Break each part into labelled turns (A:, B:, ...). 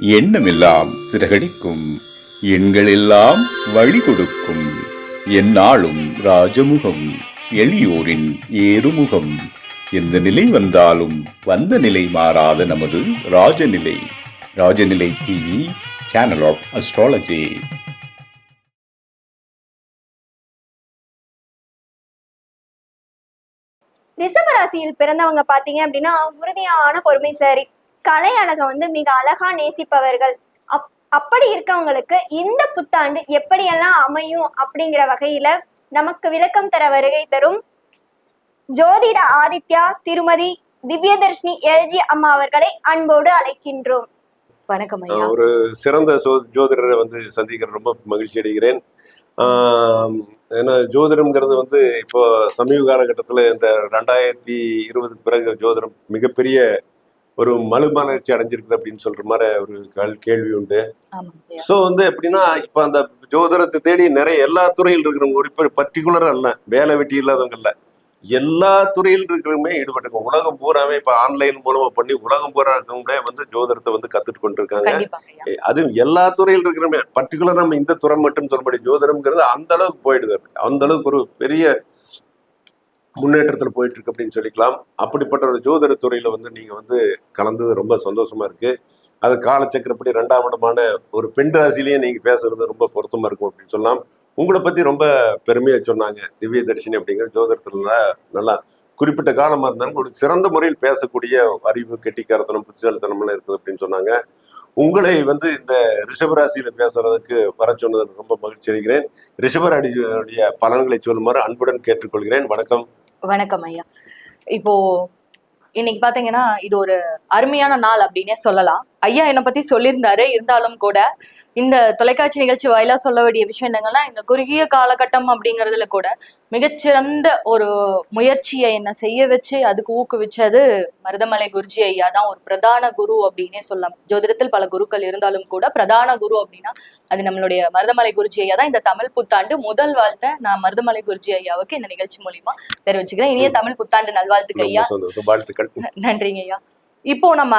A: எண்ணமெல்லாம் சிறகடிக்கும். எண்களெல்லாம் வழி கொடுக்கும் எந்நாளும் ராஜமுகம் எளியோரின் ஏறுமுகம். எந்த நிலை வந்தாலும் வந்த நிலை மாறாத நமது Rajanilai. Rajanilai TV channel of astrology
B: ரிஷபராசியில் பிறந்தவங்க பார்த்தீங்க அப்படின்னா உறுதியான பொறுமை சரி கலை அழகை வந்து மிக அழகா நேசிப்பவர்கள். அப் அப்படி இருக்கவங்களுக்கு இந்த புத்தாண்டு எப்படியெல்லாம் அமையும் அப்படிங்கிற வகையில நமக்கு விளக்கம் தர வருகை தரும் ஜோதிட ஆதித்யா திருமதி திவ்யதர்ஷினி எல்ஜி அம்மா அவர்களை அன்போடு அழைக்கின்றோம்.
C: வணக்கம்
D: ஒரு சிறந்த ஜோதிடரை வந்து சந்திக்கிற ரொம்ப மகிழ்ச்சி அடைகிறேன். ஏன்னா ஜோதிடம்ங்கிறது வந்து இப்போ சமீப காலகட்டத்தில் இந்த ரெண்டாயிரத்தி இருபதுக்கு பிறகு ஜோதிடம் மிகப்பெரிய ஒரு மறுமலர்ச்சி அடைஞ்சிருக்குது அப்படின்னு சொல்ற மாதிரி ஒரு கேள்- கேள்வி உண்டு. ஸோ வந்து எப்படின்னா இப்போ அந்த ஜோதிடத்தை தேடி நிறைய எல்லா துறையில் இருக்கிறவங்க ஒரு இப்போ பர்டிகுலராக இல்லை வேலை வெட்டி இல்லாதவங்க இல்லை எல்லா துறையில் இருக்கிறவங்க ஈடுபட்டிருக்கோம் உலகம் பூராவே இப்போ ஆன்லைன் மூலமா பண்ணி உலகம் பூரா இருக்கவங்களே வந்து ஜோதிடத்தை வந்து கத்துட்டு கொண்டு இருக்காங்க
C: கண்டிப்பாங்க ஐயா.
D: அது எல்லா துறையில் இருக்கிறமே பர்டிகுலர் நம்ம இந்த துறை மட்டும் சொல்லப்படி ஜோதிடம்ங்கிறது அந்த அளவுக்கு போயிடுது. அந்த அளவுக்கு ஒரு பெரிய முன்னேற்றத்தில் போயிட்டு இருக்கு அப்படின்னு சொல்லிக்கலாம். அப்படிப்பட்ட ஒரு ஜோதிட துறையில வந்து நீங்க வந்து கலந்தது ரொம்ப சந்தோஷமா இருக்கு. அது காலச்சக்கரப்படி ரெண்டாம் இடமான ஒரு பெண் ராசிலேயே நீங்க பேசுறது ரொம்ப பொருத்தமா இருக்கும் அப்படின்னு சொல்லலாம். உங்களை பத்தி ரொம்ப பெருமையா சொன்னாங்க. திவ்ய தரிசனி அப்படிங்கிற ஜோதிடத்துல நல்லா குறிப்பிட்ட காலமா இருந்தாலும் ஒரு சிறந்த முறையில் பேசக்கூடிய அறிவு கெட்டிக்காரத்தனம் புத்திசாலித்தனம் எல்லாம் இருக்குது அப்படின்னு சொன்னாங்க. உங்களை வந்து இந்த ரிஷபராசியில பேசுறதுக்கு வர சொன்னதற்கு ரொம்ப மகிழ்ச்சி அடைகிறேன். ரிஷபராடியுடைய பலன்களை சொல்லுமாறு அன்புடன் கேட்டுக்கொள்கிறேன். வணக்கம்.
C: வணக்கம் ஐயா. இப்போ இன்னைக்கு பாத்தீங்கன்னா இது ஒரு அருமையான நாள் அப்படின்னே சொல்லலாம். ஐயா என்னை பத்தி சொல்லியிருந்தாரு இருந்தாலும் கூட இந்த தொலைக்காட்சி நிகழ்ச்சி வாயிலா சொல்ல வேண்டிய விஷயம் என்னங்கன்னா இந்த குறுகிய காலகட்டம் அப்படிங்கறதுல கூட மிகச்சிறந்த ஒரு முயற்சியை என்ன செய்ய வச்சு அதுக்கு ஊக்குவிச்சது மருதமலை குருஜி ஐயா தான். ஒரு பிரதான குரு அப்படின்னே சொல்லலாம். ஜோதிடத்தில் பல குருக்கள் இருந்தாலும் கூட பிரதான குரு அப்படின்னா அது நம்மளுடைய மருதமலை குருஜி ஐயா தான். இந்த தமிழ் புத்தாண்டு முதல் வாழ்த்தை நான் மருதமலை குருஜி ஐயாவுக்கு இந்த நிகழ்ச்சி மூலியமா தெரிவிச்சுக்கிறேன். இனிய தமிழ் புத்தாண்டு நல்வாழ்த்துக்கு ஐயா. நன்றிங்க ஐயா. இப்போ நம்ம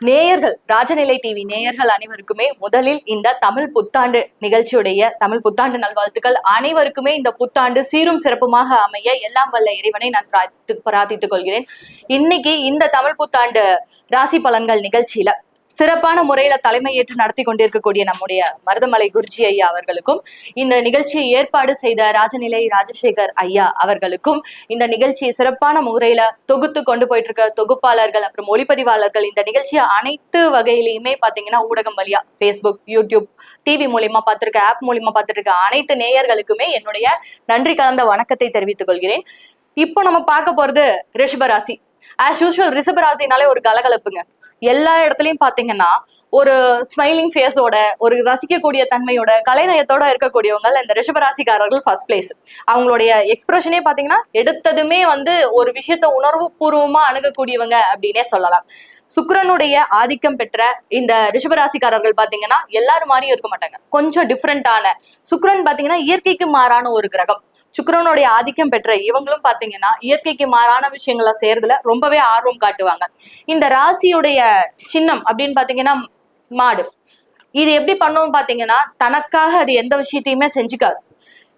C: நேயர்கள் ராஜநிலை டிவி நேயர்கள் அனைவருக்குமே முதலில் இந்த தமிழ் புத்தாண்டு நிகழ்ச்சியுடைய தமிழ் புத்தாண்டு நல்வாழ்த்துக்கள். அனைவருக்குமே இந்த புத்தாண்டு சீரும் சிறப்புமாக அமைய எல்லாம் வல்ல இறைவனை நான் பிரார்த்தி பிரார்த்தித்துக் கொள்கிறேன். இன்னைக்கு இந்த தமிழ் புத்தாண்டு ராசி பலன்கள் நிகழ்ச்சியில சிறப்பான முறையில தலைமையேற்று நடத்தி கொண்டிருக்கக்கூடிய நம்முடைய மருதமலை குருஜி ஐயா அவர்களுக்கும் இந்த நிகழ்ச்சியை ஏற்பாடு செய்த ராஜநிலை ராஜசேகர் ஐயா அவர்களுக்கும் இந்த நிகழ்ச்சியை சிறப்பான முறையில தொகுத்து கொண்டு போயிட்டு இருக்க தொகுப்பாளர்கள் அப்புறம் ஒளிப்பதிவாளர்கள் இந்த நிகழ்ச்சியை அனைத்து வகையிலையுமே பாத்தீங்கன்னா ஊடகம் வழியா ஃபேஸ்புக் யூடியூப் டிவி மூலியமா பார்த்திருக்க ஆப் மூலியமா பார்த்துருக்க அனைத்து நேயர்களுக்குமே என்னுடைய நன்றி கலந்த வணக்கத்தை தெரிவித்துக் கொள்கிறேன். இப்போ நம்ம பார்க்க போறது ரிஷபராசி. ஆஸ் யூஸ்வல் ரிஷபராசினாலே ஒரு கலகலப்புங்க. எல்லா இடத்துலயும் பாத்தீங்கன்னா ஒரு ஸ்மைலிங் ஃபேஸோட ஒரு ரசிக்கக்கூடிய தன்மையோட கலைநயத்தோட இருக்கக்கூடியவங்க இந்த ரிஷபராசிக்காரர்கள் ஃபர்ஸ்ட் பிளேஸ் அவங்களுடைய எக்ஸ்பிரஷனே பாத்தீங்கன்னா எடுத்ததுமே வந்து ஒரு விஷயத்த உணர்வு பூர்வமா அணுகக்கூடியவங்க அப்படின்னே சொல்லலாம். சுக்கரனுடைய ஆதிக்கம் பெற்ற இந்த ரிஷபராசிக்காரர்கள் பாத்தீங்கன்னா எல்லாரும் மாதிரியும் இருக்க மாட்டாங்க. கொஞ்சம் டிஃப்ரெண்டான சுக்கரன் பாத்தீங்கன்னா இயற்கைக்கு மாறான ஒரு கிரகம். சுக்கரனுடைய ஆதிக்கம் பெற்ற இவங்களும் பாத்தீங்கன்னா இயற்கைக்கு மாறான விஷயங்களை செய்யறதுல ரொம்பவே ஆர்வம் காட்டுவாங்க. இந்த ராசியுடைய சின்னம் அப்படின்னு பாத்தீங்கன்னா மாடு. இது எப்படி பண்ணும் பாத்தீங்கன்னா தனக்காக அது எந்த விஷயத்தையுமே செஞ்சுக்காது.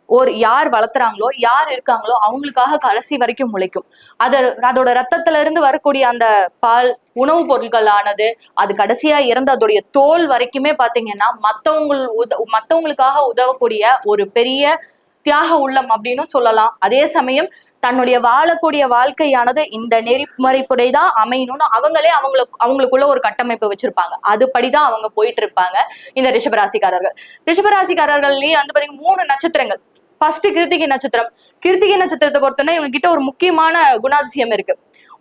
C: ஒரு யார் வளர்த்துறாங்களோ யார் இருக்காங்களோ அவங்களுக்காக கடைசி வரைக்கும் முளைக்கும். அது அதோட ரத்தத்துல இருந்து வரக்கூடிய அந்த பால் உணவுப் பொருட்கள் ஆனது அது கடைசியா இறந்து அதோடைய தோல் வரைக்குமே பாத்தீங்கன்னா மத்தவங்க உத மத்தவங்களுக்காக உதவக்கூடிய ஒரு பெரிய தியாக உள்ளம் அப்படின்னு சொல்லலாம். அதே சமயம் தன்னுடைய வாழக்கூடிய வாழ்க்கையானது இந்த நெறிமுறைப்படி தான் அமையணும்னு அவங்களே அவங்களுக்கு அவங்களுக்குள்ள ஒரு கட்டமைப்பு வச்சிருப்பாங்க. அதுபடிதான் அவங்க போயிட்டு இருப்பாங்க இந்த ரிஷபராசிக்காரர்கள். ரிஷபராசிக்காரர்கள்லயே வந்து பாத்தீங்கன்னா மூணு நட்சத்திரங்கள். ஃபர்ஸ்ட் கிருத்திகை நட்சத்திரம். கிருத்திகை நட்சத்திரத்தை பொறுத்தவரை இவங்க கிட்ட ஒரு முக்கியமான குணாதிசயம் இருக்கு.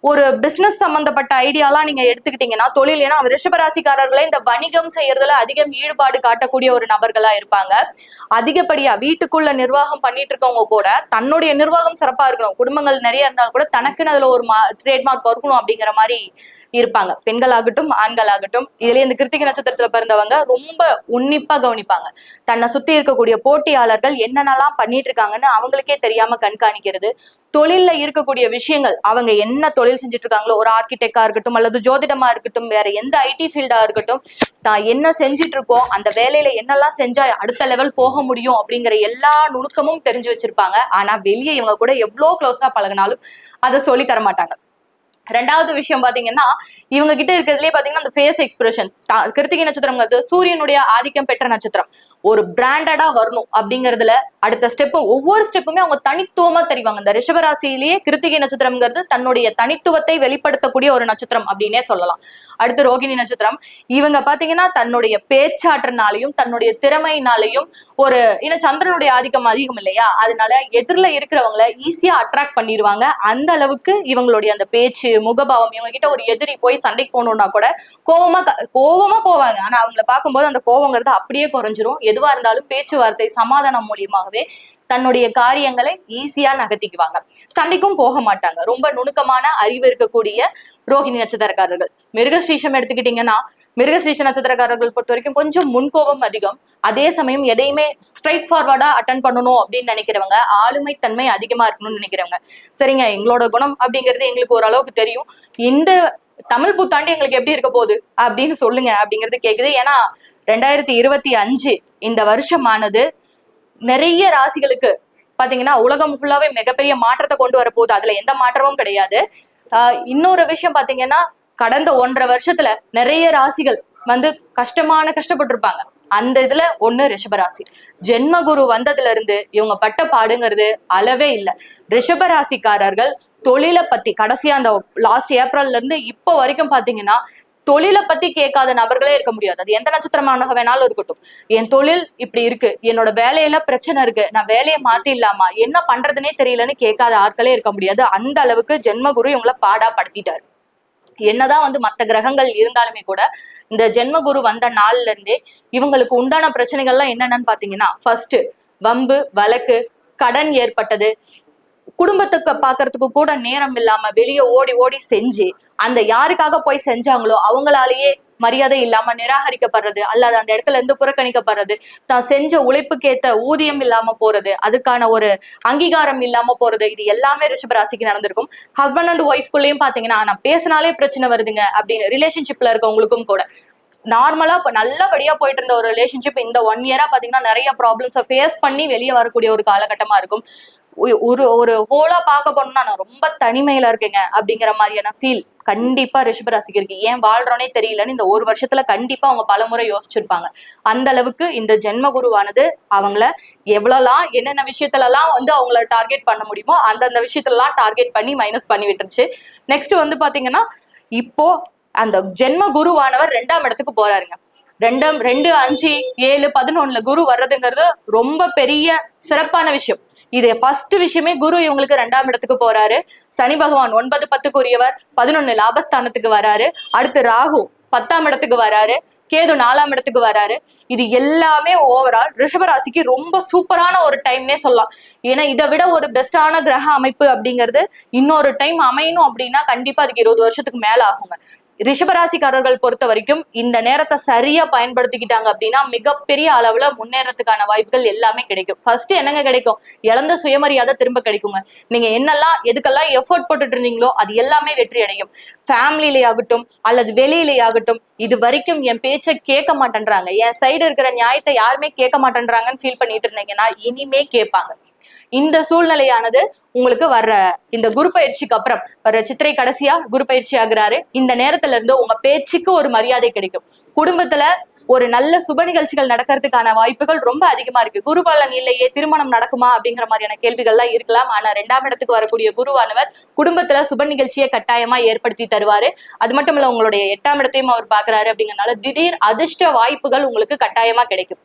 C: ஒரு பிசினஸ் சம்பந்தப்பட்ட ஐடியாலாம் நீங்க எடுத்துக்கிட்டீங்கன்னா தொழில் ஏன்னா ரிஷபராசிக்காரர்களே இந்த வணிகம் செய்யறதுல அதிகம் ஈடுபாடு காட்டக்கூடிய ஒரு நபர்களா இருப்பாங்க. அதிகப்படியா வீட்டுக்குள்ள நிர்வாகம் பண்ணிட்டு இருக்கவங்க கூட தன்னுடைய நிர்வாகம் சிறப்பா இருக்கணும். குடும்பங்கள் நிறைய இருந்தாலும் கூட தனக்குன்னு அதுல ஒரு ட்ரேட்மார்க் இருக்கணும் அப்படிங்கிற மாதிரி இருப்பாங்க. பெண்களாகட்டும் ஆண்களாகட்டும். இதுல இந்த கிருத்திகை நட்சத்திரத்துல பிறந்தவங்க ரொம்ப உன்னிப்பா கவனிப்பாங்க. தன்னை சுத்தி இருக்கக்கூடிய போட்டியாளர்கள் என்னென்னலாம் பண்ணிட்டு இருக்காங்கன்னு அவங்களுக்கே தெரியாம கண்காணிக்கிறது. தொழில்ல இருக்கக்கூடிய விஷயங்கள் அவங்க என்ன தொழில் செஞ்சுட்டு இருக்காங்களோ ஒரு ஆர்கிடெக்டா இருக்கட்டும் அல்லது ஜோதிடமா இருக்கட்டும் வேற எந்த ஐடி ஃபீல்டா இருக்கட்டும் தான் என்ன செஞ்சுட்டு இருக்கோம் அந்த வேலையில என்னெல்லாம் செஞ்சா அடுத்த லெவல் போக முடியும் அப்படிங்கிற எல்லா நுணுக்கமும் தெரிஞ்சு வச்சிருப்பாங்க. ஆனா வெளியே இவங்க கூட எவ்வளவு க்ளோஸா பழகினாலும் அதை சொல்லி தர மாட்டாங்க ரெண்டாவது விஷயம் பாத்தீங்கன்னா இவங்க கிட்ட இருக்கிறதுலே பாத்தீங்கன்னா அந்த ஃபேஸ் எக்ஸ்பிரஷன் கிருத்திகை நட்சத்திரங்கிறது சூரியனுடைய ஆதிக்கம் பெற்ற நட்சத்திரம். ஒரு பிராண்டடா வரணும் அப்படிங்கறதுல அடுத்த ஸ்டெப்பு ஒவ்வொரு ஸ்டெப்புமே அவங்க தனித்துவமா தெரிவாங்க. இந்த ரிஷபராசியிலேயே கிருத்திகை நட்சத்திரம்ங்கிறது தன்னுடைய தனித்துவத்தை வெளிப்படுத்தக்கூடிய ஒரு நட்சத்திரம் அப்படின்னே சொல்லலாம். அடுத்து ரோகிணி நட்சத்திரம். இவங்க பாத்தீங்கன்னா தன்னுடைய பேச்சாற்றினாலையும் தன்னுடைய திறமையினாலையும் ஒரு ஏன்னா சந்திரனுடைய ஆதிக்கம் அதிகம் இல்லையா? அதனால எதிரில இருக்கிறவங்கள ஈஸியா அட்ராக்ட் பண்ணிடுவாங்க. அந்த அளவுக்கு இவங்களுடைய அந்த பேச்சு முகபாவம். இவங்க கிட்ட ஒரு எதிரி போய் சண்டைக்கு போகணும்னா கூட கோவமா கோவமா போவாங்க. ஆனா அவங்கள பார்க்கும்போது அந்த கோவங்கிறது அப்படியே குறைஞ்சிரும். எதுவா இருந்தாலும் பேச்சுவார்த்தை சமாதானம் மூலியமாகவே தன்னுடைய காரியங்களை ஈஸியா நகர்த்திக்குவாங்க. சண்டைக்கும் போக மாட்டாங்க. ரொம்ப நுணுக்கமான அறிவு இருக்கக்கூடிய ரோகிணி நட்சத்திரக்காரர்கள். மிருகஸ்ரீஷம் எடுத்துக்கிட்டீங்கன்னா மிருகஸ்ரீஷ நட்சத்திரக்காரர்கள் பொறுத்த வரைக்கும் கொஞ்சம் முன்கோபம் அதிகம். அதே சமயம் எதையுமே ஸ்ட்ரைட் ஃபார்வர்டா அட்டன் பண்ணணும் அப்படின்னு நினைக்கிறவங்க ஆளுமை தன்மை அதிகமா இருக்கணும்னு நினைக்கிறவங்க. சரிங்க எங்களோட குணம் அப்படிங்கிறது எங்களுக்கு ஓரளவுக்கு தெரியும். இந்த தமிழ் புத்தாண்டு எங்களுக்கு எப்படி இருக்க போகுது அப்படின்னு சொல்லுங்க அப்படிங்கிறது கேக்குது. ஏன்னா ரெண்டாயிரத்தி இருபத்தி அஞ்சு இந்த வருஷமானது நிறைய ராசிகளுக்கு பாத்தீங்கன்னா உலகம் ஃபுல்லாவே மிகப்பெரிய மாற்றத்தை கொண்டு வர போகுது. அதுல எந்த மாற்றமும் கிடையாது. ஆஹ் இன்னொரு விஷயம் பாத்தீங்கன்னா கடந்த ஒன்றரை வருஷத்துல நிறைய ராசிகள் வந்து கஷ்டமான கஷ்டப்பட்டிருப்பாங்க. அந்த இதுல ஒண்ணு ரிஷபராசி. ஜென்மகுரு வந்ததுல இருந்து இவங்க பட்ட பாடுங்கிறது அளவே இல்லை. ரிஷபராசிக்காரர்கள் தொழிலை பத்தி கடைசியா அந்த லாஸ்ட் ஏப்ரல்ல இருந்து இப்போ வரைக்கும் பாத்தீங்கன்னா தொழிலை பத்தி கேட்காத நபர்களே இருக்க முடியாது. அது எந்த நட்சத்திரமானவங்க வேணாலும் இருக்கட்டும். என் தொழில் இப்படி இருக்கு. என்னோட வேலையில பிரச்சனை இருக்கு. நான் வேலையை மாத்திடலாமா என்ன பண்றதுனே தெரியலன்னு கேட்காத ஆட்களே இருக்க முடியாது. அந்த அளவுக்கு ஜென்மகுரு இவங்களை பாடா படுத்திட்டாரு என்னதான் வந்து மற்ற கிரகங்கள் இருந்தாலுமே கூட இந்த ஜென்மகுரு வந்த நாள்ல இருந்தே இவங்களுக்கு உண்டான பிரச்சனைகள்லாம் என்னென்னு பாத்தீங்கன்னா ஃபர்ஸ்ட் வம்பு வழக்கு கடன் ஏற்பட்டது. குடும்பத்துக்கு பாக்குறதுக்கு கூட நேரம் இல்லாம வெளியே ஓடி ஓடி செஞ்சு அந்த யாருக்காக போய் செஞ்சாங்களோ அவங்களாலேயே மரியாதை இல்லாம நிராகரிக்கப்படுறது அல்லது அந்த இடத்துல இருந்து புறக்கணிக்கப்படுறது தான் செஞ்ச உழைப்புக்கேத்த ஊதியம் இல்லாம போறது அதுக்கான ஒரு அங்கீகாரம் இல்லாம போறது இது எல்லாமே ரிஷபராசிக்கு நடந்திருக்கும். ஹஸ்பண்ட் அண்ட் ஒய்ஃப்குள்ளேயும் பாத்தீங்கன்னா நான் பேசினாலே பிரச்சனை வருதுங்க அப்படின்னு ரிலேஷன்ஷிப்ல இருக்கவங்களுக்கும் கூட. நார்மலா இப்போ நல்லபடியா போயிட்டு இருந்த ஒரு ரிலேஷன்ஷிப் இந்த ஒன் இயரா பாத்தீங்கன்னா நிறைய ப்ராப்ளம்ஸை ஃபேஸ் பண்ணி வெளியே வரக்கூடிய ஒரு காலகட்டமா இருக்கும். ஒரு ஒரு ஹோலா பார்க்க போனோம்னா நான் ரொம்ப தனிமையில இருக்கேங்க அப்படிங்கிற மாதிரியான ஃபீல் கண்டிப்பா ரிஷபராசிக்கு இருக்கு. ஏன் வாழ்றோனே தெரியலன்னு இந்த ஒரு வருஷத்துல கண்டிப்பா அவங்க பலமுறை யோசிச்சிருப்பாங்க. அந்த அளவுக்கு இந்த ஜென்ம குருவானது அவங்கள எவ்வளவுலாம் என்னென்ன விஷயத்துலலாம் வந்து அவங்கள டார்கெட் பண்ண முடியுமோ அந்தந்த விஷயத்துலலாம் டார்கெட் பண்ணி மைனஸ் பண்ணி விட்டுருச்சு. நெக்ஸ்ட் வந்து பாத்தீங்கன்னா இப்போ அந்த ஜென்ம குருவானவர் ரெண்டாம் இடத்துக்கு போறாருங்க. ரெண்டாம் ரெண்டு அஞ்சு ஏழு பதினொன்னுல குரு வர்றதுங்கிறது ரொம்ப பெரிய சிறப்பான விஷயம். இது ஃபர்ஸ்ட் விஷயமே குரு இவங்களுக்கு ரெண்டாம் இடத்துக்கு போறாரு. சனி பகவான் ஒன்பது பத்துக்குரியவர் பதினொன்னு லாபஸ்தானத்துக்கு வராரு. அடுத்து ராகு பத்தாம் இடத்துக்கு வராரு. கேது நாலாம் இடத்துக்கு வராரு. இது எல்லாமே ஓவரால் ரிஷபராசிக்கு ரொம்ப சூப்பரான ஒரு டைம்னே சொல்லலாம். ஏன்னா இதை விட ஒரு பெஸ்டான கிரக அமைப்பு அப்படிங்கிறது இன்னொரு டைம் அமையணும் அப்படின்னா கண்டிப்பா அதுக்கு இருபது வருஷத்துக்கு மேல ஆகுங்க. ரிஷபராசிக்காரர்கள் பொறுத்த வரைக்கும் இந்த நேரத்தை சரியா பயன்படுத்திக்கிட்டாங்க அப்படின்னா மிகப்பெரிய அளவுல முன்னேறதுக்கான வாய்ப்புகள் எல்லாமே கிடைக்கும். ஃபர்ஸ்ட் என்னங்க கிடைக்கும்? இழந்த சுயமரியாதை திரும்ப கிடைக்குங்க. நீங்க என்னெல்லாம் எதுக்கெல்லாம் எஃபோர்ட் போட்டுட்டு இருந்தீங்களோ அது எல்லாமே வெற்றி அடையும். ஃபேமிலியிலேயாகட்டும் அல்லது வெளியிலேயாகட்டும் இது வரைக்கும் என் பேச்சை கேட்க மாட்டேன்றாங்க. என் சைடு இருக்கிற நியாயத்தை யாருமே கேட்க மாட்டேன்றாங்கன்னு ஃபீல் பண்ணிட்டு இருந்தீங்கன்னா இனிமே கேட்பாங்க. இந்த சூழ்நிலையானது உங்களுக்கு வர்ற இந்த குரு பயிற்சிக்கு அப்புறம் வர்ற சித்திரை கடைசியா குரு பயிற்சி ஆகுறாரு. இந்த நேரத்துல இருந்து உங்க பேச்சுக்கு ஒரு மரியாதை கிடைக்கும். குடும்பத்துல ஒரு நல்ல சுப நிகழ்ச்சிகள் நடக்கிறதுக்கான வாய்ப்புகள் ரொம்ப அதிகமா இருக்கு. குரு பலன் இல்லையே திருமணம் நடக்குமா அப்படிங்கிற மாதிரியான கேள்விகள்லாம் இருக்கலாம். ஆனா ரெண்டாம் இடத்துக்கு வரக்கூடிய குருவானவர் குடும்பத்துல சுப நிகழ்ச்சியை கட்டாயமா ஏற்படுத்தி தருவாரு. அது மட்டும் இல்ல உங்களுடைய எட்டாம் இடத்தையும் அவர் பாக்குறாரு அப்படிங்கறனால திடீர் அதிர்ஷ்ட வாய்ப்புகள் உங்களுக்கு கட்டாயமா கிடைக்கும்.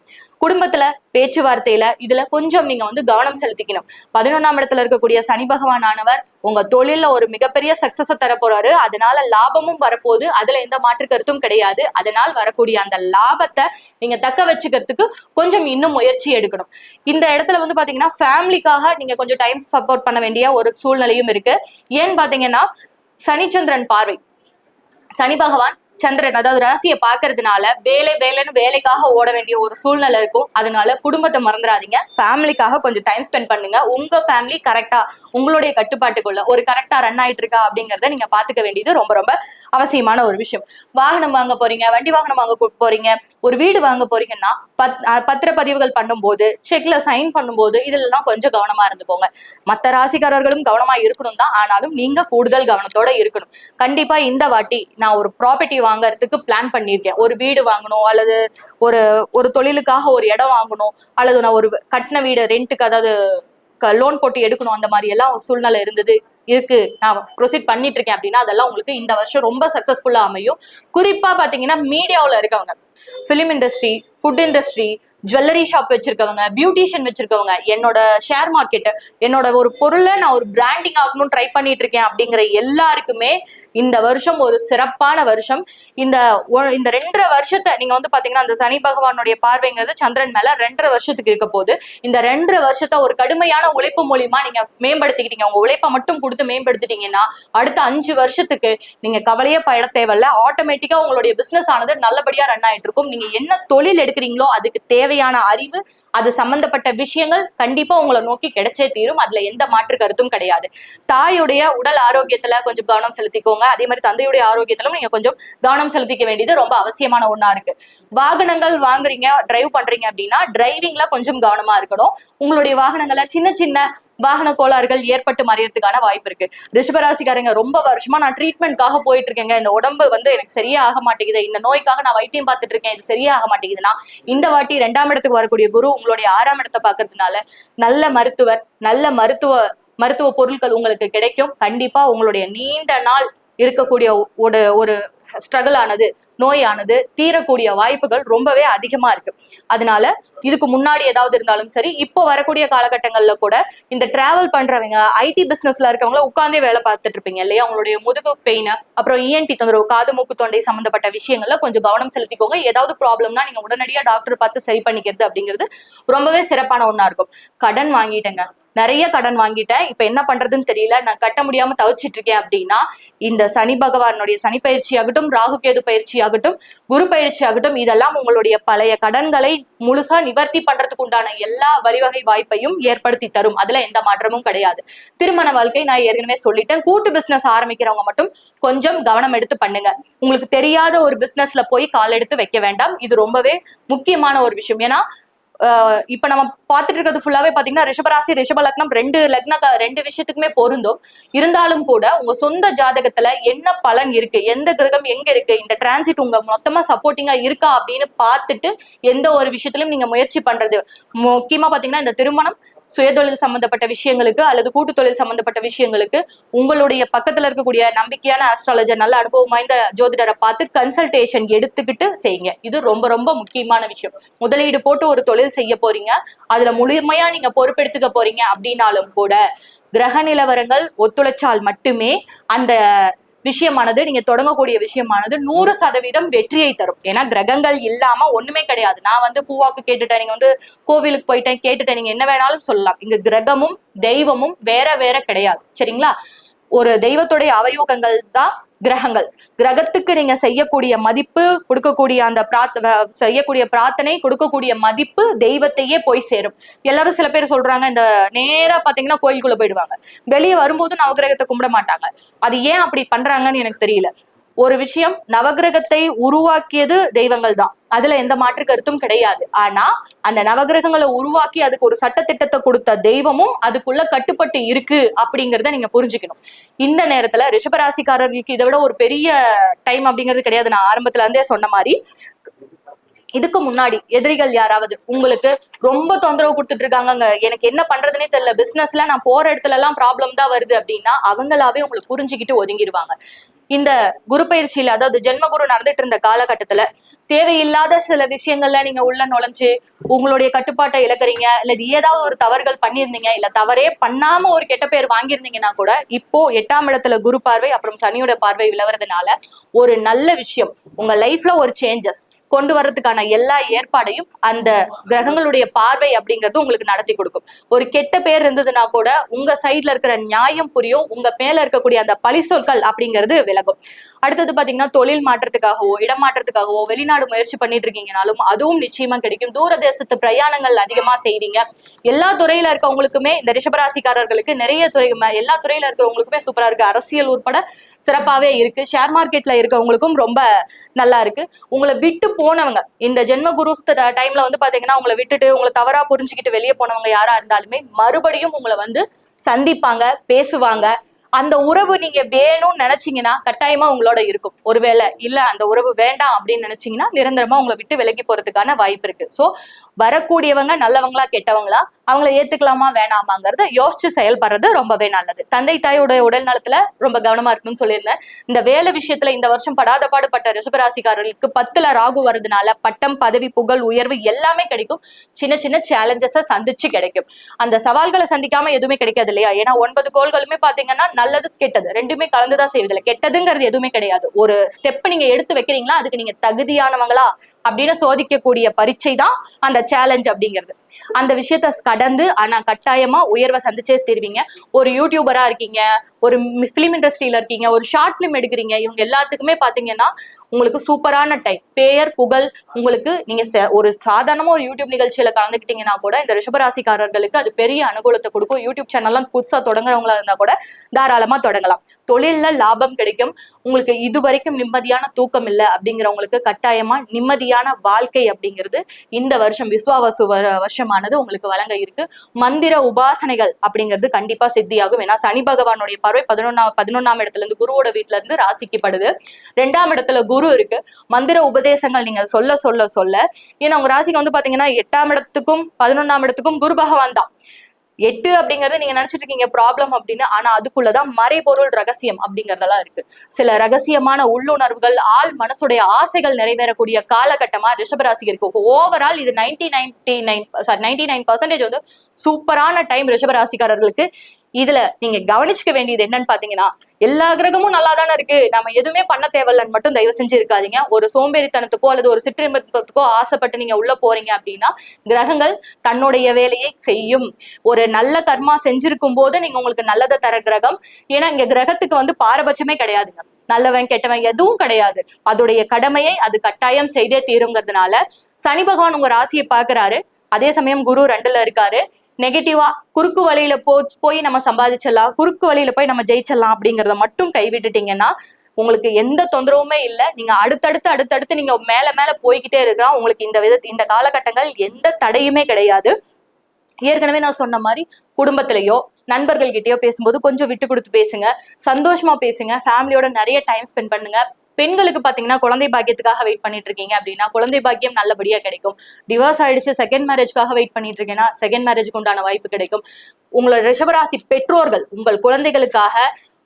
C: குடும்பத்துல பேச்சுவார்த்தையில இதுல கொஞ்சம் நீங்க வந்து கவனம் செலுத்திக்கணும். பதினொன்னாம் இடத்துல இருக்கக்கூடிய சனி பகவான் ஆனவர் உங்க தொழில்ல ஒரு மிகப்பெரிய சக்சஸ தர போறாரு அதனால லாபமும் வரப்போகுது. அதுல எந்த மாற்று கருத்தும் கிடையாது. அதனால் வரக்கூடிய அந்த லாபத்தை நீங்க தக்க வச்சுக்கிறதுக்கு கொஞ்சம் இன்னும் முயற்சி எடுக்கணும். இந்த இடத்துல வந்து பாத்தீங்கன்னா ஃபேமிலிக்காக நீங்க கொஞ்சம் டைம் சப்போர்ட் பண்ண வேண்டிய ஒரு சூழ்நிலையும் இருக்கு. ஏன்னு பாத்தீங்கன்னா சனிச்சந்திரன் பார்வை. சனி பகவான் சந்திரன் அதாவது ராசியை பாக்குறதுனால வேலை வேலைன்னு வேலைக்காக ஓட வேண்டிய ஒரு சூழ்நிலை இருக்கும். அதனால குடும்பத்தை மறந்துடாதீங்க ஃபேமிலிக்காக கொஞ்சம் டைம் ஸ்பெண்ட் பண்ணுங்க. உங்க ஃபேமிலி கரெக்டா உங்களுடைய கட்டுப்பாட்டுக்குள்ள ஒரு கரெக்டா ரன் ஆயிட்டு இருக்கா அப்படிங்கறத நீங்க பாத்துக்க வேண்டியது ரொம்ப ரொம்ப அவசியமான ஒரு விஷயம். வாகனம் வாங்க போறீங்க வண்டி வாகனம் வாங்க போறீங்க. ஒரு வீடு வாங்க போறீங்கன்னா பத் பத்திர பத்திரப்பதிவுகள் பண்ணும்போது செக்ல சைன் பண்ணும்போது இதுலலாம் கொஞ்சம் கவனமா இருந்துக்கோங்க. மத்த ராசிக்காரர்களும் கவனமா இருக்கணும் தான். ஆனாலும் நீங்க கூடுதல் கவனத்தோட இருக்கணும். கண்டிப்பா இந்த வாட்டி நான் ஒரு ப்ராப்பர்ட்டி வாங்குறதுக்கு பிளான் பண்ணியிருக்கேன். ஒரு வீடு வாங்கணும் அல்லது ஒரு ஒரு தொழிலுக்காக ஒரு இடம் வாங்கணும் அல்லது நான் ஒரு கட்டின வீடு ரெண்ட்டுக்கு அதாவது லோன் போட்டு எடுக்கணும் அந்த மாதிரி எல்லாம் ஒரு சூழ்நிலை இருந்தது இருக்கு. நான் ப்ரொசீட் பண்ணிட்டு இருக்கேன் அப்படின்னா அதெல்லாம் உங்களுக்கு இந்த வருஷம் ரொம்ப சக்சஸ்ஃபுல்லா அமையும். குறிப்பா பாத்தீங்கன்னா மீடியாவுல இருக்கவங்க. Film industry food industry jewellery shop வச்சிருக்கவங்க பியூட்டிஷியன் வச்சிருக்கவங்க என்னோட ஷேர் மார்க்கெட் என்னோட ஒரு பொருளை நான் ஒரு பிராண்டிங் ஆகணும் ட்ரை பண்ணிட்டு இருக்கேன் அப்படிங்கிற எல்லாருக்குமே இந்த வருஷம் ஒரு சிறப்பான வருஷம். இந்த இந்த ரெண்டரை வருஷத்தை நீங்க வந்து பாத்தீங்கன்னா அந்த சனி பகவானுடைய பார்வைங்கிறது சந்திரன் மேல ரெண்டரை வருஷத்துக்கு இருக்க போது இந்த ரெண்டரை வருஷத்தை ஒரு கடுமையான உழைப்பு மூலியமா நீங்க மேம்படுத்திக்கிட்டீங்க. உங்க உழைப்பை மட்டும் கொடுத்து மேம்படுத்திட்டீங்கன்னா அடுத்த அஞ்சு வருஷத்துக்கு நீங்க கவலையே பட தேவையில்ல. ஆட்டோமேட்டிக்கா உங்களுடைய பிசினஸ் ஆனது நல்லபடியா ரன் ஆயிட்டு இருக்கும். நீங்க என்ன தொழில் எடுக்கிறீங்களோ அதுக்கு தேவையான அறிவு அது சம்பந்தப்பட்ட விஷயங்கள் கண்டிப்பா உங்களை நோக்கி கிடைச்சே தீரும். அதுல எந்த மாற்று கருத்தும் கிடையாது. தாயுடைய உடல் ஆரோக்கியத்துல கொஞ்சம் கவனம் செலுத்திக்கோங்க. அதே மாதிரி தந்தையுடைய ஆரோக்கியத்திலும் நீங்க கொஞ்சம் கவனம் செலுத்திக்க வேண்டியது ரொம்ப அவசியமான ஒண்ணா இருக்கு. வாகனங்கள் வாங்குறீங்க டிரைவ் பண்றீங்க அப்படின்னா டிரைவிங்ல கொஞ்சம் கவனமா இருக்கணும். உங்களுடைய வாகனங்களை சின்ன சின்ன வாகன கோளாறுகள் ஏற்பட்டு மறையறதுக்கான வாய்ப்பு இருக்கு. ரிஷபராசிக்காரங்க ரொம்ப வருஷமா நான் ட்ரீட்மெண்ட்காக போயிட்டு இருக்கேங்க இந்த உடம்பு வந்து எனக்கு சரியா ஆக மாட்டேங்குது. இந்த நோய்க்காக நான் வைத்தியம் பார்த்துட்டு இருக்கேன். இது சரியா ஆக மாட்டேங்குதுன்னா இந்த வாட்டி ரெண்டாம் இடத்துக்கு வரக்கூடிய குரு உங்களுடைய ஆறாம் இடத்தை பார்க்கறதுனால நல்ல மருத்துவர் நல்ல மருத்துவ மருத்துவ பொருட்கள் உங்களுக்கு கிடைக்கும். கண்டிப்பா உங்களுடைய நீண்ட நாள் இருக்கக்கூடிய ஒரு ஒரு ஸ்ட்ரகிள் ஆனது. நோயானது தீரக்கூடிய வாய்ப்புகள் ரொம்பவே அதிகமா இருக்கு. அதனால இதுக்கு முன்னாடி ஏதாவது இருந்தாலும் சரி இப்போ வரக்கூடிய காலகட்டங்கள்ல கூட இந்த டிராவல் பண்றவங்க ஐடி பிசினஸ்ல இருக்கவங்கள உட்காந்தே வேலை பார்த்துட்டு இருப்பீங்க இல்லையா? உங்களுடைய முதுகு பெயின் அப்புறம் இஎன்டி தொந்தரவு காது மூக்கு தொண்டை சம்பந்தப்பட்ட விஷயங்கள்ல கொஞ்சம் கவனம் செலுத்திக்கோங்க. ஏதாவது ப்ராப்ளம்னா நீங்க உடனடியா டாக்டர் பார்த்து சரி பண்ணிக்கிறது அப்படிங்கிறது ரொம்பவே சிறப்பான ஒன்னா இருக்கும். கடன் வாங்கிட்டேங்க. நிறைய கடன் வாங்கிட்டேன். இப்ப என்ன பண்றதுன்னு தெரியல. நான் கட்ட முடியாம தவிச்சிட்டு இருக்கேன் அப்படின்னா இந்த சனி பகவானுடைய சனி பயிற்சி ஆகட்டும் ராகு கேது பயிற்சி ஆகட்டும் குரு பயிற்சி ஆகட்டும் இதெல்லாம் உங்களுடைய பழைய கடன்களை முழுசா நிவர்த்தி பண்றதுக்கு உண்டான எல்லா வழிவகை வாய்ப்பையும் ஏற்படுத்தி தரும். அதுல எந்த மாற்றமும் கிடையாது. திருமண வாழ்க்கை நான் ஏற்கனவே சொல்லிட்டேன். கூட்டு பிசினஸ் ஆரம்பிக்கிறவங்க மட்டும் கொஞ்சம் கவனம் எடுத்து பண்ணுங்க. உங்களுக்கு தெரியாத ஒரு பிசினஸ்ல போய் கால் எடுத்து வைக்க வேண்டாம். இது ரொம்பவே முக்கியமான ஒரு விஷயம். ஏன்னா இப்ப நம்ம பார்த்துட்டு இருக்கிறது ஃபுல்லாவே பாத்தீங்கன்னா ரிஷபராசி ரிஷப லக்னம் ரெண்டு லக்ன ரெண்டு விஷயத்துக்குமே பொருந்தும். இருந்தாலும் கூட உங்க சொந்த ஜாதகத்துல என்ன பலன் இருக்கு? எந்த கிரகம் எங்க இருக்கு? இந்த டிரான்சிட் உங்க மொத்தமா சப்போர்ட்டிங்கா இருக்கா அப்படின்னு பார்த்துட்டு எந்த ஒரு விஷயத்திலும் நீங்க முயற்சி பண்றது. முக்கியமா பாத்தீங்கன்னா இந்த திருமணம் சுயதொழில் சம்பந்தப்பட்ட விஷயங்களுக்கு அல்லது கூட்டு தொழில் சம்பந்தப்பட்ட விஷயங்களுக்கு உங்களுடைய பக்கத்துல இருக்கக்கூடிய நம்பிக்கையான ஆஸ்ட்ராலஜர் நல்ல அனுபவம் வாய்ந்த ஜோதிடரை பார்த்து கன்சல்டேஷன் எடுத்துக்கிட்டு செய்யுங்க. இது ரொம்ப ரொம்ப முக்கியமான விஷயம். முதலீடு போட்டு ஒரு தொழில் செய்ய போறீங்க. அதுல முழுமையா நீங்க பொறுப்பெடுத்துக்க போறீங்க அப்படின்னாலும் கூட கிரக நிலவரங்கள் ஒத்துழைச்சால் மட்டுமே அந்த விஷயமானது நீங்க தொடங்கக்கூடிய விஷயமானது நூறு சதவீதம் வெற்றியை தரும். ஏன்னா கிரகங்கள் இல்லாம ஒண்ணுமே கிடையாது. நான் வந்து பூவாக்கு கேட்டுட்டேன் நீங்க வந்து கோவிலுக்கு போயிட்டேன் கேட்டுட்டேன் நீங்க என்ன வேணாலும் சொல்லலாம். இங்க கிரகமும் தெய்வமும் வேற வேற கிடையாது. சரிங்களா? ஒரு தெய்வத்துடைய அவயோகங்கள் தான் கிரகங்கள். கிரகத்துக்கு நீங்க செய்யக்கூடிய மதிப்பு கொடுக்கக்கூடிய அந்த பிரார்த்த செய்யக்கூடிய பிரார்த்தனை கொடுக்கக்கூடிய மதிப்பு தெய்வத்தையே போய் சேரும். எல்லாரும் சில பேர் சொல்றாங்க இந்த நேரா பாத்தீங்கன்னா கோயிலுக்குள்ள போயிடுவாங்க. வெளியே வரும்போது நவகிரகத்தை கும்பிட மாட்டாங்க. அது ஏன் அப்படி பண்றாங்கன்னு எனக்கு தெரியல. ஒரு விஷயம் நவகிரகத்தை உருவாக்கியது தெய்வங்கள் தான் அதுல எந்த மாற்று கருத்தும் கிடையாது. ஆனா அந்த நவகிரகங்களை உருவாக்கி அதுக்கு ஒரு சட்டத்திட்டத்தை கொடுத்த தெய்வமும் அதுக்குள்ள கட்டுப்பட்டு இருக்கு அப்படிங்கறத நீங்க புரிஞ்சுக்கணும். இந்த நேரத்துல ரிஷபராசிக்காரர்களுக்கு இதை விட ஒரு பெரிய டைம் அப்படிங்கிறது கிடையாது. நான் ஆரம்பத்துல இருந்தே சொன்ன மாதிரி இதுக்கு முன்னாடி எதிரிகள் யாராவது உங்களுக்கு ரொம்ப தொந்தரவு கொடுத்துட்டு இருக்காங்க எனக்கு என்ன பண்றதுனே தெரியல பிசினஸ்ல நான் போற இடத்துல எல்லாம் ப்ராப்ளம் தான் வருது அப்படின்னா அவங்களாவே உங்களுக்கு புரிஞ்சுக்கிட்டு ஒதுங்கிடுவாங்க இந்த குரு பயிற்சியில அதாவது ஜென்மகுரு நடந்துட்டு இருந்த காலகட்டத்துல தேவையில்லாத சில விஷயங்கள்ல நீங்க உள்ள நுழைஞ்சு உங்களுடைய கட்டுப்பாட்டை இழக்கிறீங்க இல்ல இது ஏதாவது ஒரு தவறுகள் பண்ணியிருந்தீங்க இல்ல தவறே பண்ணாம ஒரு கெட்ட பேர் வாங்கியிருந்தீங்கன்னா கூட இப்போ எட்டாம் இடத்துல குரு பார்வை அப்புறம் சனியோட பார்வை விலகுறதுனால ஒரு நல்ல விஷயம். உங்க லைஃப்ல ஒரு சேஞ்சஸ் கொண்டு வர்றதுக்கான எல்லா ஏற்பாடையும் அந்த கிரகங்களுடைய பார்வை அப்படிங்கிறது உங்களுக்கு நடத்தி கொடுக்கும். ஒரு கெட்ட பேர் இருந்ததுன்னா கூட உங்க சைட்ல இருக்கிற நியாயம் புரியும் உங்க மேல இருக்கக்கூடிய அந்த பழி சொற்கள் அப்படிங்கிறது விலகும். அடுத்தது பாத்தீங்கன்னா தொழில் மாற்றத்துக்காகவோ இடமாற்றத்துக்காகவோ வெளிநாடு முயற்சி பண்ணிட்டு இருக்கீங்கனாலும் அதுவும் நிச்சயமா கிடைக்கும். தூரதேசத்து பிரயாணங்கள் அதிகமா செய்வீங்க எல்லா துறையில இருக்கவங்களுக்குமே இந்த ரிஷபராசிக்காரர்களுக்கு நிறைய துறை எல்லா துறையில இருக்கிறவங்களுக்குமே சூப்பரா இருக்கு. அரசியல் உட்பட சிறப்பாவே இருக்கு. ஷேர் மார்க்கெட்ல இருக்கவங்களுக்கும் ரொம்ப நல்லா இருக்கு. உங்களை விட்டு போனவங்க இந்த ஜென்ம குரு டைம்ல வந்து பாத்தீங்கன்னா உங்களை விட்டுட்டு உங்களை தவறா புரிஞ்சுக்கிட்டு வெளியே போனவங்க யாரா இருந்தாலுமே மறுபடியும் உங்களை வந்து சந்திப்பாங்க பேசுவாங்க. அந்த உறவு நீங்க வேணும்னு நினைச்சீங்கன்னா கட்டாயமா உங்களோட இருக்கும். ஒருவேளை இல்ல அந்த உறவு வேண்டாம் அப்படின்னு நினைச்சீங்கன்னா நிரந்தரமா உங்களை விட்டு விலகி போறதுக்கான வாய்ப்பு இருக்கு. சோ வரக்கூடியவங்க நல்லவங்களா கெட்டவங்களா அவங்கள ஏத்துக்கலாமா வேணாமாங்கிறத யோசிச்சு செயல்படுறது ரொம்பவே நல்லது. தந்தை தாயோட உடல் நலத்துல ரொம்ப கவனமா இருக்கணும்னு சொல்லியிருந்தேன். இந்த வேலை விஷயத்துல இந்த வருஷம் படாத பாடுபட்ட ரிஷபராசிக்காரர்களுக்கு பத்துல ராகு வர்றதுனால பட்டம் பதவி புகழ் உயர்வு எல்லாமே கிடைக்கும். சின்ன சின்ன சேலஞ்சஸை சந்திச்சு கிடைக்கும். அந்த சவால்களை சந்திக்காம எதுவுமே கிடைக்காது இல்லையா? ஏன்னா ஒன்பது கோள்களுமே பாத்தீங்கன்னா நல்லது கெட்டது ரெண்டுமே கலந்துதான் செய்வதில்லை. கெட்டதுங்கிறது எதுவுமே கிடையாது. ஒரு ஸ்டெப் நீங்க எடுத்து வைக்கிறீங்களா? அதுக்கு நீங்க தகுதியானவங்களா அப்படின்னு சோதிக்கக்கூடிய பரீட்சை தான் அந்த சேலஞ்ச் அப்படிங்கிறது. அந்த விஷயத்த கடந்து ஆனா கட்டாயமா உயர்வை சந்திச்சே தெரிவிங்க. ஒரு யூடியூபரா இருக்கீங்க ஒரு பிலிம் இண்டஸ்ட்ரியில இருக்கீங்க ஒரு ஷார்ட் ஃபிலிம் எடுக்கிறீங்க இவங்க எல்லாத்துக்குமே பாத்தீங்கன்னா உங்களுக்கு சூப்பரான டைம் பெயர் புகழ் உங்களுக்கு நீங்க ஒரு சாதாரணமா ஒரு யூடியூப் நிகழ்ச்சியில கலந்துக்கிட்டீங்கன்னா கூட இந்த ரிஷபராசிக்காரர்களுக்கு அது பெரிய அனுகூலத்தை கொடுக்கும். யூடியூப் சேனல்லாம் புதுசா தொடங்குறவங்களா இருந்தா கூட தாராளமா தொடங்கலாம். தொழில்ல லாபம் கிடைக்கும். உங்களுக்கு இது வரைக்கும் நிம்மதியான தூக்கம் இல்லை அப்படிங்கிறவங்களுக்கு கட்டாயமா நிம்மதியான வாழ்க்கை அப்படிங்கிறது இந்த வருஷம் விஸ்வாவசு வ- மோட்சமானது உங்களுக்கு வழங்க இருக்கு. மந்திர உபாசனைகள் அப்படிங்கிறது கண்டிப்பா சித்தியாகும். ஏன்னா சனி பகவானுடைய பார்வை பதினொன்னாம் பதினொன்னாம் இடத்துல இருந்து குருவோட வீட்டுல இருந்து ராசிக்கப்படுது. ரெண்டாம் இடத்துல குரு இருக்கு. மந்திர உபதேசங்கள் நீங்க சொல்ல சொல்ல சொல்ல. ஏன்னா உங்க ராசிக்கு வந்து பாத்தீங்கன்னா எட்டாம் இடத்துக்கும் பதினொன்னாம் இடத்துக்கும் குரு பகவான் தான். எட்டு அப்படிங்கறது நீங்க நினைச்சிட்டு இருக்கீங்க ப்ராப்ளம் அப்படின்னு. ஆனா அதுக்குள்ளதான் மறைபொருள் ரகசியம் அப்படிங்கறதெல்லாம் இருக்கு. சில ரகசியமான உள்ளுணர்வுகள் ஆள் மனசுடைய ஆசைகள் நிறைவேறக்கூடிய காலகட்டமா ரிஷபராசிக்கு இருக்கு. ஓவரால் இது ninety ninety nine sorry ninety nine percentage வந்து சூப்பரான டைம் ரிஷபராசிக்காரர்களுக்கு இதுல நீங்க கவனிச்சுக்க வேண்டியது என்னன்னு பாத்தீங்கன்னா எல்லா கிரகமும் நல்லா தானே இருக்கு. நம்ம எதுவுமே பண்ண தேவையில்லன்னு மட்டும் தயவு செஞ்சு இருக்காதீங்க. ஒரு சோம்பேறித்தனத்துக்கோ அல்லது ஒரு சிற்றின்பத்துக்கோ ஆசைப்பட்டு நீங்க உள்ள போறீங்க அப்படின்னா கிரகங்கள் தன்னுடைய வேலையை செய்யும். ஒரு நல்ல கர்மா செஞ்சிருக்கும் போது நீங்க உங்களுக்கு நல்லதை தர கிரகம். ஏன்னா இங்க கிரகத்துக்கு வந்து பாரபட்சமே கிடையாதுங்க. நல்லவன் கெட்டவன் எதுவும் கிடையாது. அதோடைய கடமையை அது கட்டாயம் செய்தே தீருங்கிறதுனால சனி பகவான் உங்க ராசியை பாக்குறாரு அதே சமயம் குரு ரெண்டுல இருக்காரு. நெகட்டிவா குறுக்கு வழியில போ போய் நம்ம சம்பாதிச்சிடலாம். குறுக்கு வழியில போய் நம்ம ஜெயிச்சிடலாம் அப்படிங்கறத மட்டும் கைவிட்டுட்டீங்கன்னா உங்களுக்கு எந்த தொந்தரவுமே இல்லை. நீங்க அடுத்தடுத்து அடுத்தடுத்து நீங்க மேல மேல போய்கிட்டே இருக்கலாம். உங்களுக்கு இந்த வித இந்த காலகட்டங்கள் எந்த தடையுமே கிடையாது. ஏற்கனவே நான் சொன்ன மாதிரி குடும்பத்திலேயோ நண்பர்கள்கிட்டயோ பேசும்போது கொஞ்சம் விட்டு கொடுத்து பேசுங்க. சந்தோஷமா பேசுங்க. ஃபேமிலியோட நிறைய டைம் ஸ்பெண்ட் பண்ணுங்க. பெண்களுக்கு பாத்தீங்கன்னா குழந்தை பாக்கியத்துக்காக வெயிட் பண்ணிட்டு இருக்கீங்க அப்படின்னா குழந்தை பாக்கியம் நல்லபடியா கிடைக்கும். டிவோர்ஸ் ஆயிடுச்சு செகண்ட் மேரேஜ்க்காக வெயிட் பண்ணிட்டு இருக்கீங்கன்னா செகண்ட் மேரேஜ்க்கு உண்டான வாய்ப்பு கிடைக்கும். உங்களோட ரிஷபராசி பெற்றோர்கள் உங்கள் குழந்தைகளுக்காக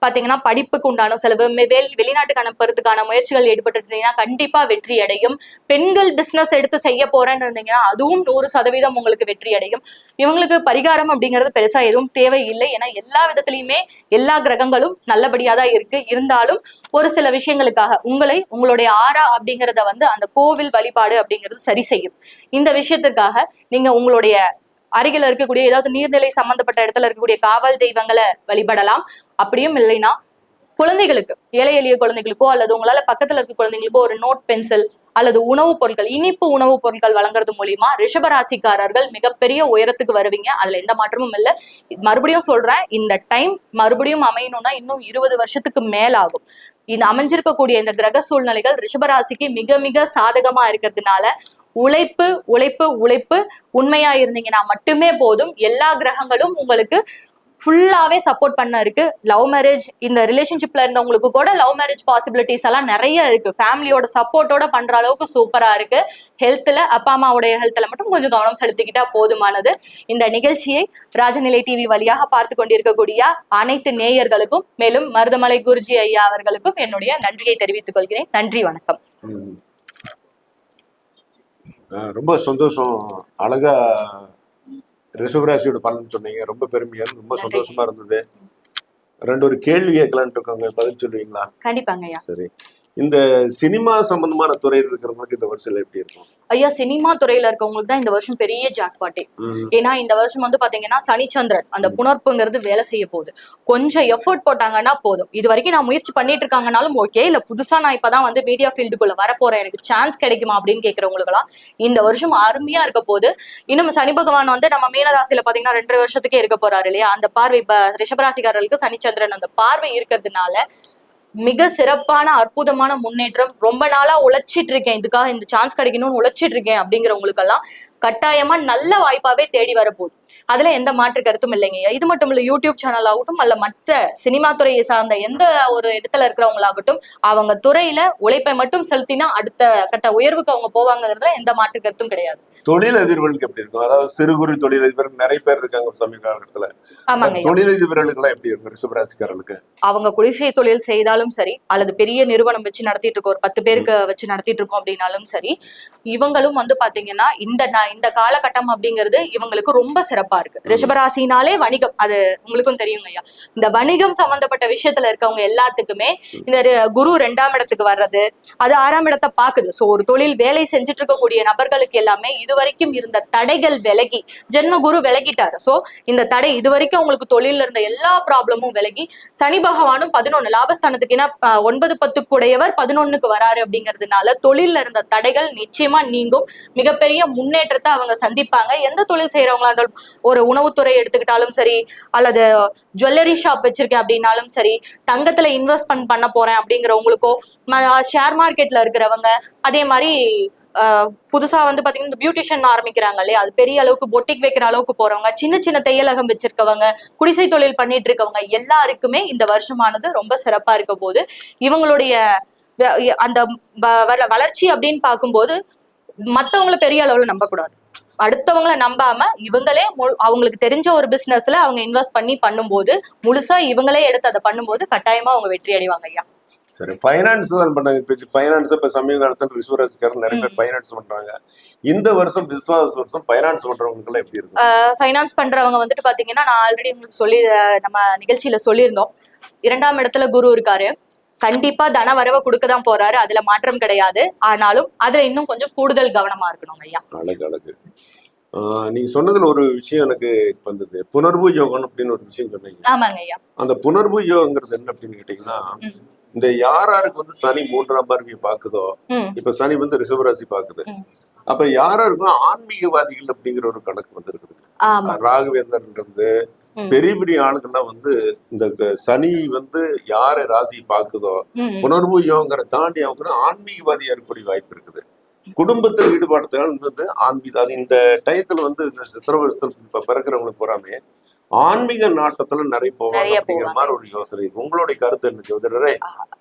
C: பாத்தீங்கன்னா படிப்புக்கு உண்டான செலவு மெ- வெளி வெளிநாட்டுக்கு அனுப்புறதுக்கான முயற்சிகள் ஈடுபட்டு இருந்தீங்கன்னா கண்டிப்பா வெற்றி அடையும். பெண்கள் பிசினஸ் எடுத்து செய்ய போறேன்னு இருந்தீங்கன்னா அதுவும் நூறு சதவீதம் உங்களுக்கு வெற்றி அடையும். இவங்களுக்கு பரிகாரம் அப்படிங்கிறது பெருசா எதுவும் தேவையில்லை. ஏன்னா எல்லா விதத்திலயுமே எல்லா கிரகங்களும் நல்லபடியா தான் இருக்கு. இருந்தாலும் ஒரு சில விஷயங்களுக்காக உங்களை உங்களுடைய ஆறா அப்படிங்கிறத வந்து அந்த கோவில் வழிபாடு அப்படிங்கிறது சரி செய்யும். இந்த விஷயத்துக்காக நீங்க உங்களுடைய அருகில இருக்கக்கூடிய ஏதாவது நீர்நிலை சம்பந்தப்பட்ட இடத்துல இருக்கக்கூடிய காவல் தெய்வங்களை வழிபடலாம். அப்படியும் இல்லைன்னா குழந்தைகளுக்கு ஏழை எளிய குழந்தைகளுக்கோ அல்லது உங்களால பக்கத்துல இருக்க குழந்தைங்களுக்கோ ஒரு நோட் பென்சில் அல்லது உணவுப் பொருட்கள் இனிப்பு உணவுப் பொருட்கள் வழங்குறது மூலியமா ரிஷபராசிக்காரர்கள் மிகப்பெரிய உயரத்துக்கு வருவீங்க. அதுல எந்த மாற்றமும் இல்லை. மறுபடியும் சொல்றேன் இந்த டைம் மறுபடியும் அமையணும்னா இன்னும் இருபது வருஷத்துக்கு மேல ஆகும் இது அமைஞ்சிருக்கக்கூடிய இந்த கிரக சூழ்நிலைகள் ரிஷபராசிக்கு மிக மிக சாதகமா இருக்கிறதுனால உழைப்பு உழைப்பு உழைப்பு உண்மையா இருந்தீங்கன்னா மட்டுமே போதும். எல்லா கிரகங்களும் உங்களுக்கு ஃபுல்லாவே சப்போர்ட் பண்ண இருக்கு. லவ் மேரேஜ் இந்த ரிலேஷன்ஷிப்ல இருந்தவங்களுக்கு கூட லவ் மேரேஜ் பாசிபிலிட்டிஸ் எல்லாம் நிறைய இருக்கு. ஃபேமிலியோட சப்போர்ட்டோட பண்ற அளவுக்கு சூப்பரா இருக்கு. ஹெல்த்ல அப்பா அம்மாவுடைய ஹெல்த்ல மட்டும் கொஞ்சம் கவனம் செலுத்திக்கிட்டா போதுமானது. இந்த நிகழ்ச்சியை ராஜநிலை டிவி வழியாக பார்த்து கொண்டிருக்கக்கூடிய அனைத்து நேயர்களுக்கும் மேலும் மருதமலை குருஜி ஐயா அவர்களுக்கும் என்னுடைய நன்றியை தெரிவித்துக் கொள்கிறேன். நன்றி வணக்கம்.
D: ரொம்ப சந்தோஷம். அழகா ரிஷபராசியோட பலன் சொன்னீங்க. ரொம்ப பெருமையா ரொம்ப. சந்தோஷமா இருந்தது. ரெண்டு ஒரு கேள்வி கேட்கலான்ட்டு இருக்கோங்க. பதில் சொல்லுவீங்களா?
C: கண்டிப்பாங்க
D: சரி. இந்த சினிமா சம்பந்தமான துறையில் இருக்கிறவங்களுக்கு இந்த வருஷம் எப்படி இருக்கும்?
C: ஐயா சினிமா துறையில இருக்கவங்களுக்கு தான் இந்த வருஷம் பெரிய ஜாக்பாட்டே ஏன்னா இந்த வருஷம் வந்து பாத்தீங்கன்னா சனிச்சந்திரன் அந்த புணர்ப்புங்கிறது வேலை செய்ய போகுது. கொஞ்சம் எஃபோர்ட் போட்டாங்கன்னா போதும். இது வரைக்கும் நான் முயற்சி பண்ணிட்டு இருக்காங்கனாலும் ஓகே இல்ல புதுசா நான் இப்பதான் வந்து மீடியா ஃபீல்டுக்குள்ள வரப்போறேன். எனக்கு சான்ஸ் கிடைக்குமா அப்படின்னு கேக்குறவங்களுக்கு எல்லாம் இந்த வருஷம் அருமையா இருக்க போகுது. இன்னும் சனி பகவான் வந்து நம்ம மீனராசியில பாத்தீங்கன்னா ரெண்டரை வருஷத்துக்கே இருக்க போறாரு இல்லையா? அந்த பார்வை இப்ப ரிஷபராசிக்காரர்களுக்கு சனிச்சந்திரன் அந்த பார்வை இருக்கிறதுனால மிக சிறப்பான அற்புதமான முன்னேற்றம். ரொம்ப நாளா உழைச்சிட்டு இருக்கேன். இதுக்காக இந்த சான்ஸ் கிடைக்கணும்னு உழைச்சிட்டு இருக்கேன் அப்படிங்கிறவங்களுக்கெல்லாம் கட்டாயமா நல்ல வாய்ப்பாவே தேடி வரப்போகுது. அதுல எந்த மாற்று கருத்தும் இல்லைங்க. இது மட்டும் இல்ல யூடியூப் சேனல் ஆகட்டும் அல்ல மற்ற சினிமா துறையை சார்ந்த எந்த ஒரு இடத்துல இருக்கிறவங்களாகட்டும் அவங்க துறையில உழைப்பை மட்டும் செலுத்தினா அடுத்த கட்ட உயர்வுக்கு அவங்க போவாங்கிறதுல எந்த மாற்று கருத்தும் கிடையாது.
D: தொழில் அதிபர்களுக்கு எப்படி இருக்கும்? அதாவது சிறு குறு தொழில் அதிபர் நிறைய பேர் இருக்காங்க ஒரு சமீப காலகட்டத்துல.
C: ஆமாங்க.
D: தொழில் அதிபர்களுக்கு எல்லாம் எப்படி இருக்கும்? ரிஷபராசிக்காரர்களுக்கு?
C: அவங்க குடிசை தொழில் செய்தாலும் சரி அல்லது பெரிய நிறுவனம் வச்சு நடத்திட்டு இருக்கோம் ஒரு பத்து பேருக்கு வச்சு நடத்திட்டு இருக்கோம் அப்படின்னாலும் சரி இவங்களும் வந்து பாத்தீங்கன்னா இந்த இந்த காலகட்டம் அப்படிங்கிறது இவங்களுக்கு ரொம்ப சிறப்பா. சிறப்பா இருக்கு. ரிஷபராசினாலே வணிகம். அது உங்களுக்கும் தெரியும் ஐயா. இந்த வணிகம் சம்பந்தப்பட்ட விஷயத்துல இருக்கவங்க எல்லாத்துக்குமே இந்த குரு ரெண்டாம் இடத்துக்கு வர்றது அது ஆறாம் இடத்தை பாக்குது. சோ ஒரு தொழில் வேலை செஞ்சுட்டு இருக்கக்கூடிய நபர்களுக்கு எல்லாமே இதுவரைக்கும் இருந்த தடைகள் விலகி ஜென்ம குரு விலகிட்டாரு. சோ இந்த தடை இது வரைக்கும் உங்களுக்கு தொழில இருந்த எல்லா ப்ராப்ளமும் விலகி சனி பகவானும் பதினொன்னு லாபஸ்தானத்துக்கு ஏன்னா அஹ், ஒன்பது பத்துக்குடையவர் பதினொன்னுக்கு வராரு அப்படிங்கிறதுனால தொழில இருந்த தடைகள் நிச்சயமா நீங்கும். மிகப்பெரிய முன்னேற்றத்தை அவங்க சந்திப்பாங்க. எந்த தொழில் செய்யறவங்களா இருந்தாலும் ஒரு உணவுத்துறை எடுத்துக்கிட்டாலும் சரி அல்லது ஜுவல்லரி ஷாப் வச்சிருக்கேன் அப்படின்னாலும் சரி தங்கத்துல இன்வெஸ்ட்மெண்ட் பண்ண போறேன் அப்படிங்கிறவங்களுக்கோ ஷேர் மார்க்கெட்ல இருக்கிறவங்க அதே மாதிரி புதுசா வந்து பாத்தீங்கன்னா இந்த பியூட்டிஷியன் ஆரம்பிக்கிறாங்க இல்லையா? அது பெரிய அளவுக்கு பொட்டிக் வைக்கிற அளவுக்கு போறவங்க சின்ன சின்ன தையலகம் வச்சிருக்கவங்க குடிசை தொழில் பண்ணிட்டு இருக்கவங்க எல்லாருக்குமே இந்த வருஷமானது ரொம்ப சிறப்பா இருக்க போது இவங்களுடைய அந்த வ- வளர்ச்சி அப்படின்னு பார்க்கும்போது மத்தவங்களை பெரிய அளவுல நம்பக்கூடாது. அடுத்தவங்கள நம்பாம இவங்களே அவங்களுக்கு தெரிஞ்ச ஒரு பிசினஸ்ல அவங்க இன்வெஸ்ட் பண்ணி பண்ணும்போது முழுசா இவங்களே எடுத்து அதை பண்ணும்போது கட்டாயமா அவங்க வெற்றி அடைவாங்க ஐயா.
D: சரி ஃபைனான்ஸ் தான் பண்ணாங்க இப்போ ஃபைனான்ஸ் இப்போ சமீப காலத்தில் ரிஷபராசிக்காரர் நிறைய பேர் ஃபைனான்ஸ் பண்றாங்க. இந்த வருஷம் விஸ்வாச வருஷம் ஃபைனான்ஸ் பண்றவங்களுக்கு எல்லாம் எப்படி இருக்கும்
C: ஃபைனான்ஸ் பண்றவங்க வந்துட்டு பாத்தீங்கன்னா நான் ஆல்ரெடி உங்களுக்கு சொல்லி நம்ம நிகழ்ச்சியில சொல்லியிருந்தோம். இரண்டாம் இடத்துல குரு இருக்காரு. கண்டிப்பா தன வரவை கொடுக்க தான் போறாரு. அதுல மாற்றம் கிடையாது. ஆனாலும் அதுல இன்னும் கொஞ்சம் கூடுதல் கவனமா இருக்கணும் ஐயா.
D: அழகு அழகு. நீங்க சொன்னதுல ஒரு விஷயம் எனக்கு வந்தது. புனர்வு யோகம் அப்படின்னு ஒரு விஷயம் சொன்னீங்க.
C: ஆமாங்க ஐயா.
D: அந்த புனர்வு யோகங்கிறது என்ன அப்படின்னு கேட்டீங்கன்னா. இந்த யார் யாருக்கு வந்து சனி மூன்றாம் பார்வையை பாக்குதோ இப்ப சனி வந்து ரிஷபராசி பாக்குது. அப்ப யார் யாருக்கும் ஆன்மீகவாதிகள் அப்படிங்கிற ஒரு கணக்கு வந்திருக்குது
C: ஆமா.
D: ராகவேந்தர்ல இருந்து. பெரிய பெரிய ஆளுங்கெல்லாம் வந்து இந்த சனி வந்து யார ராசி பாக்குதோ யோகங்கிற தாண்டி அவங்க ஆன்மீகவாதியா இருக்கக்கூடிய வாய்ப்பு இருக்குது. குடும்பத்தில் ஈடுபாடுத்தால் வந்து ஆன்மீக அது இந்த டயத்துல வந்து இந்த சித்திர வருஷத்துல இப்ப பிறக்கிறவங்களுக்கு போறாமே ஆன்மீக நாட்டத்துல நிறைய போவாங்க அப்படிங்கிற. மாதிரி ஒரு யோசனை. உங்களுடைய கருத்து என்ன ஜோதிடரே?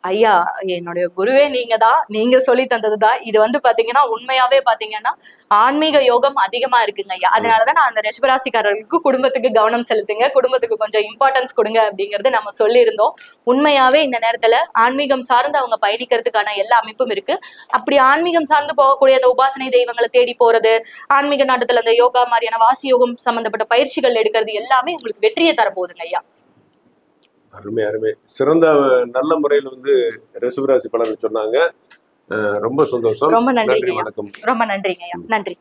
C: ஐயா என்னுடைய குருவே நீங்க தான் நீங்க சொல்லி தந்ததுதான் இது வந்து பாத்தீங்கன்னா உண்மையாவே பாத்தீங்கன்னா ஆன்மீக யோகம் அதிகமா இருக்குங்க ஐயா. அதனாலதான் நான் அந்த ரிஷபராசிக்காரர்களுக்கு குடும்பத்துக்கு கவனம் செலுத்துங்க. குடும்பத்துக்கு கொஞ்சம் இம்பார்ட்டன்ஸ் கொடுங்க அப்படிங்கறது நம்ம சொல்லியிருந்தோம். உண்மையாவே இந்த நேரத்துல ஆன்மீகம் சார்ந்து அவங்க பயணிக்கிறதுக்கான எல்லா அமைப்பும் இருக்கு. அப்படி ஆன்மீகம் சார்ந்து போகக்கூடிய அந்த உபாசனை தெய்வங்களை தேடி போறது ஆன்மீக நாட்டத்துல அந்த யோகா மாதிரியான வாசி யோகம் சம்பந்தப்பட்ட பயிற்சிகள் எடுக்கிறது எல்லாமே உங்களுக்கு வெற்றியை தரப்போகுதுங்க ஐயா
D: அருமை அருமை. சிறந்த நல்ல முறையில வந்து ரிஷபராசி பலன் சொன்னாங்க. ரொம்ப சந்தோஷம்.
C: ரொம்ப
D: நன்றி. வணக்கம்.
C: ரொம்ப நன்றிங்க ஐயா நன்றி.